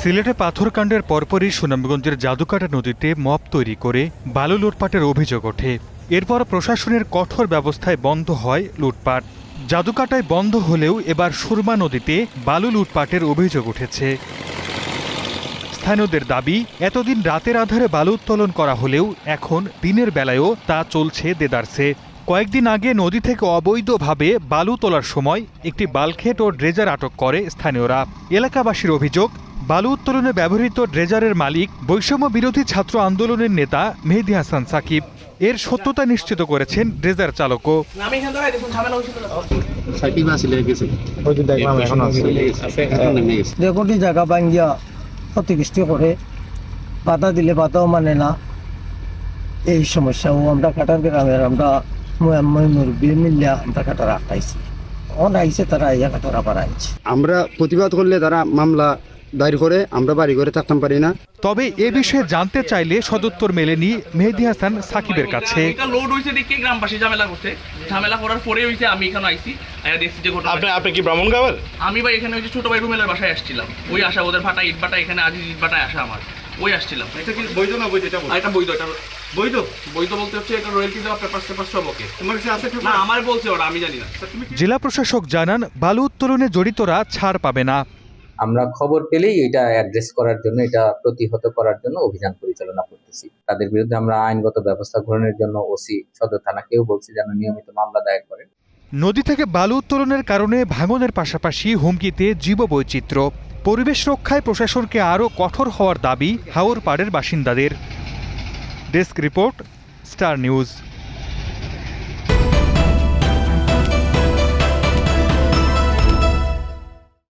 সিলেটে পাথরকাণ্ডের পরপরই সুনামগঞ্জের জাদুকাটা নদীতে মপ তৈরি করে বালু লুটপাটের অভিযোগ ওঠে। এরপর প্রশাসনের কঠোর ব্যবস্থায় বন্ধ হয় লুটপাট। জাদুকাটায় বন্ধ হলেও এবার সুরমা নদীতে বালু লুটপাটের অভিযোগ উঠেছে। স্থানীয়দের দাবি, এতদিন রাতের আধারে বালু উত্তোলন করা হলেও এখন দিনের বেলায়ও তা চলছে দেদারসে। কয়েকদিন আগে নদী থেকে অবৈধভাবে বালু তোলার সময় একটি বালখেট ও ড্রেজার আটক করে স্থানীয়রা। এলাকাবাসীর অভিযোগ বালু উত্তোলনে ব্যবহৃত ড্রেজারের মালিক বৈষম্য বিরোধী ছাত্র আন্দোলনের নেতা মেহেদি হাসান সাকিব। এর সত্যতা নিশ্চিত করেছেন ড্রেজার চালকও। দেখুন জায়গা ক্ষতিগ্রস্ত করে বাধা দিলে পাতাও মানে না। এই সমস্যাও আমরা কাটার গ্রামের আমরা মুরব্বী অন আইছে তারা আনছে আমরা প্রতিবাদ করলে তারা মামলা দায়ের করে আমরা বাড়ি করে থাকতাম পারি না। তবে এ বিষয়ে জানতে চাইলে সদুত্তর মেলেনি মেহেদি হাসান সাকিবের কাছে। লোড হয়েছে দেখে গ্রামবাসী ঝামেলা করছে। ঝামেলা করার পরে হয়েছে আমি এখানে আইছি আয়া দেখছি যে ঘটনা। আপনি আপনি কি ব্রাহ্মণগাঁওয়ের আমি ভাই এখানে ওই যে ছোট ভাই রুমেলের বাসায় আসছিলাম। ওই আসা ওদের ভাটা ইট ভাটা এখানে আজ ইট ভাটায় আসা আমার। ওই আসছিলাম। এটা কি বৈধ না বৈধ? এটা এটা বৈধ এটা বৈধ? বৈধ বলতে হচ্ছে এটা রয়্যালটি দেওয়া পেপার পেপার সব ওকে। তোমার কাছে আছে না আমার বলছে ওরা আমি জানি না। জেলা প্রশাসক জানান বালু উত্তোলনে জড়িতরা ছাড় পাবে না। আমরা খবর পেলেই এটা অ্যাড্রেস করার জন্য এটা প্রতিহত করার জন্য অভিযান পরিচালনা করতেছি। তাদের বিরুদ্ধে আমরা আইনগত ব্যবস্থা গ্রহণের জন্য ওসি সদর থানাকেও বলছি যেন নিয়মিত মামলা দায়ের করেন। নদী থেকে বালু উত্তোলনের কারণে ভাঙনের পাশাপাশি হুমকিতে জীববৈচিত্র্য। পরিবেশ রক্ষায় প্রশাসনকে আরও কঠোর হওয়ার দাবি হাওর পাড়ের বাসিন্দাদের। Desk report star news.